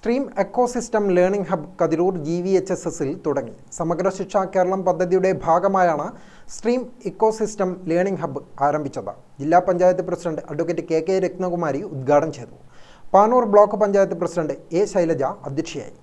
Stream ecosystem learning hub Kathiroor G V H S എസിൽ തുടങ്ങി. സമഗ്ര ശിക്ഷ കേരളം പദ്ധതിയുടെ ഭാഗമായാണ് സ്ട്രീം ഇക്കോസിസ്റ്റം ലേണിംഗ് ഹബ് ആരംഭിച്ചത്. ജില്ലാ panchayat president advocate K K Ratnakumari ഉദ്ഘാടനം ചെയ്തു. Panoor block panchayat president A Shailaja അധ്യക്ഷയായി.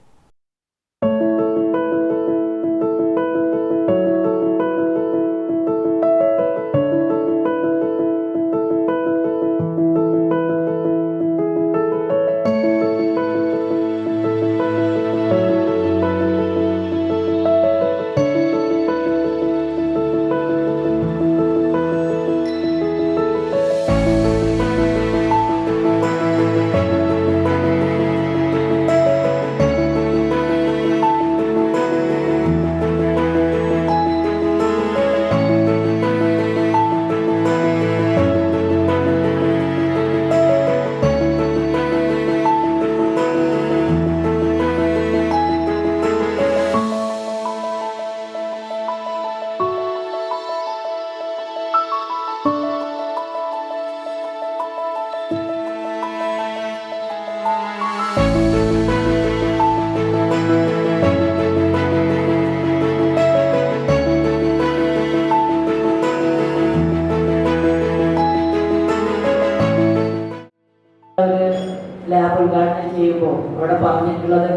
ലാബ് ഉദ്ഘാടനം ചെയ്യുമ്പോൾ അവിടെ പറഞ്ഞിട്ടുള്ളത്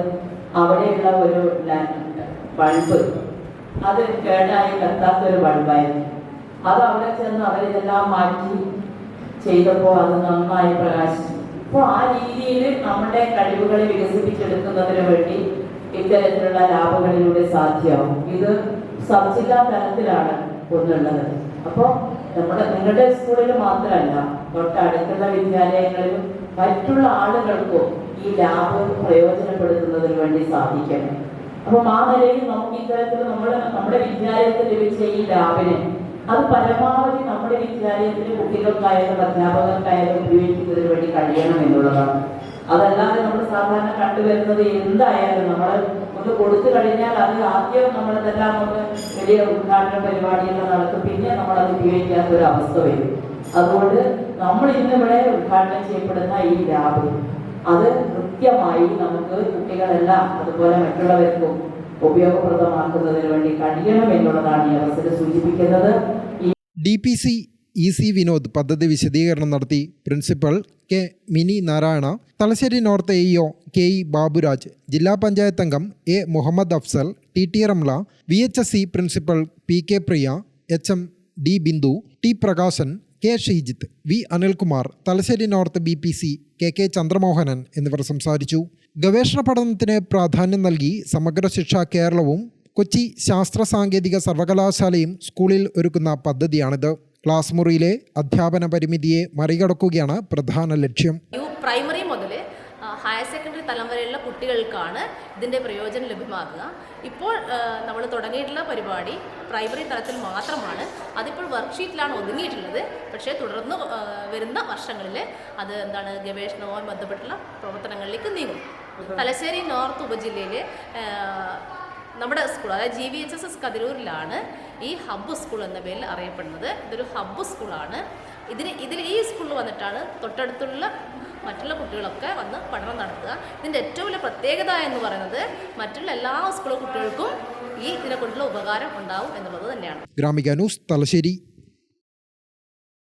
അവിടെയുള്ള ഒരു ലാൻഡ് ബൾബ്. അത് കേടായി കത്താത്ത ഒരു ബൾബായിരുന്നു. അത് അവിടെ ചെന്ന് അവരിതെല്ലാം മാറ്റി ചെയ്തപ്പോൾ അത് നന്നായി പ്രകാശിച്ചു. അപ്പോൾ ആ രീതിയിൽ നമ്മുടെ കഴിവുകളെ വികസിപ്പിച്ചെടുക്കുന്നതിന് വേണ്ടി ഇത്തരത്തിലുള്ള ലാബുകളിലൂടെ സാധ്യമാവും ഇത് സബ് ജില്ലാ തലത്തിലാണ് ഒന്നുള്ളത്. അപ്പോൾ നമ്മുടെ നിങ്ങളുടെ സ്കൂളിൽ മാത്രമല്ല തൊട്ടടുത്തുള്ള വിദ്യാലയങ്ങളിലും മറ്റുള്ള ആളുകൾക്കും ഈ ലാഭം പ്രയോജനപ്പെടുത്തുന്നതിന് വേണ്ടി സാധിക്കണം അപ്പം ആ നിലയിൽ നമുക്ക് ഇത്തരത്തിൽ നമ്മൾ നമ്മുടെ വിദ്യാലയത്തിൽ ലഭിച്ച ഈ ലാബിന് അത് പരമാവധി നമ്മുടെ വിദ്യാലയത്തിലെ കുട്ടികൾക്കായാലും അധ്യാപകർക്കായാലും ഉപയോഗിക്കുന്നതിന് വേണ്ടി കഴിയണം എന്നുള്ളതാണ്. അതല്ലാതെ നമ്മൾ സാധാരണ കണ്ടുവരുന്നത് എന്തായാലും നമ്മൾ ഒന്ന് കൊടുത്തു കഴിഞ്ഞാൽ അത് ആദ്യം നമ്മളതെല്ലാം ഒന്ന് വലിയ ഉദ്ഘാടന പരിപാടിയെല്ലാം നടത്തും പിന്നെ നമ്മൾ അത് ഉപയോഗിക്കാത്ത ഒരു അവസ്ഥ വരും. അതുകൊണ്ട് നമ്മൾ ഇന്നിവിടെ ഉദ്ഘാടനം ചെയ്യപ്പെടുന്ന ഈ ലാബ് അത് കൃത്യമായി നമുക്ക് കുട്ടികളെല്ലാം അതുപോലെ മറ്റുള്ളവർക്കും ഉപയോഗപ്രദമാക്കുന്നതിന് വേണ്ടി കഴിയണം എന്നുള്ളതാണ് ഈ അവസരം സൂചിപ്പിക്കുന്നത്. D P C E C Vinod പദ്ധതി വിശദീകരണം നടത്തി principal K Mini Narayana Thalassery north A E O K E Baburaj ജില്ലാ പഞ്ചായത്ത് അംഗം A Muhammad Afsal T T Ramla V H S C principal P K Priya H M D Bindu T Prakashan K Sheijith V Anilkumar Thalassery north B P C K K Chandramohanan എന്നിവർ സംസാരിച്ചു. ഗവേഷണ പഠനത്തിന് പ്രാധാന്യം നൽകി സമഗ്ര ശിക്ഷ കേരളവും കൊച്ചി ശാസ്ത്ര സാങ്കേതിക സർവകലാശാലയും സ്കൂളിൽ ഒരുക്കുന്ന പദ്ധതിയാണിത്. ക്ലാസ് മുറിയിലെ അധ്യാപന പരിമിതിയെ മറികടക്കുകയാണ് പ്രധാന ലക്ഷ്യം. പ്രൈമറി ഹയർ സെക്കൻഡറി തലം വരെയുള്ള കുട്ടികൾക്കാണ് ഇതിന്റെ പ്രയോജനം ലഭ്യമാകുക. ഇപ്പോൾ നമ്മൾ തുടങ്ങിയിട്ടുള്ള പരിപാടി പ്രൈമറി തലത്തിൽ മാത്രമാണ്. അതിപ്പോൾ വർക്ക്ഷീറ്റിലാണ് ഒതുങ്ങിയിട്ടുള്ളത്. പക്ഷേ തുടർന്ന് വരുന്ന വർഷങ്ങളിൽ അത് എന്താണ് ഗവേഷണവുമായി ബന്ധപ്പെട്ടുള്ള പ്രവർത്തനങ്ങളിലേക്ക് നീങ്ങും. തലശ്ശേരി നോർത്ത് ഉപജില്ലയിൽ നമ്മുടെ സ്കൂൾ അതായത് G V H S S കതിരൂരിലാണ് ഈ ഹബ്ബ് സ്കൂൾ എന്ന പേരിൽ അറിയപ്പെടുന്നത്. ഇതൊരു ഹബ്ബ് സ്കൂളാണ്. ഇതിന് ഇതിൽ ഈ സ്കൂളിൽ വന്നിട്ടാണ് തൊട്ടടുത്തുള്ള മറ്റുള്ള കുട്ടികളൊക്കെ വന്ന് പഠനം നടത്തുക. ഇതിന്റെ ഏറ്റവും വലിയ പ്രത്യേകത എന്ന് പറയുന്നത് മറ്റുള്ള എല്ലാ സ്കൂൾ കുട്ടികൾക്കും ഈ ഇതിനെ കൊണ്ടുള്ള ഉപകാരം ഉണ്ടാവും എന്നുള്ളത് തന്നെയാണ്. ഗ്രാമിക ന്യൂസ് തലശ്ശേരി.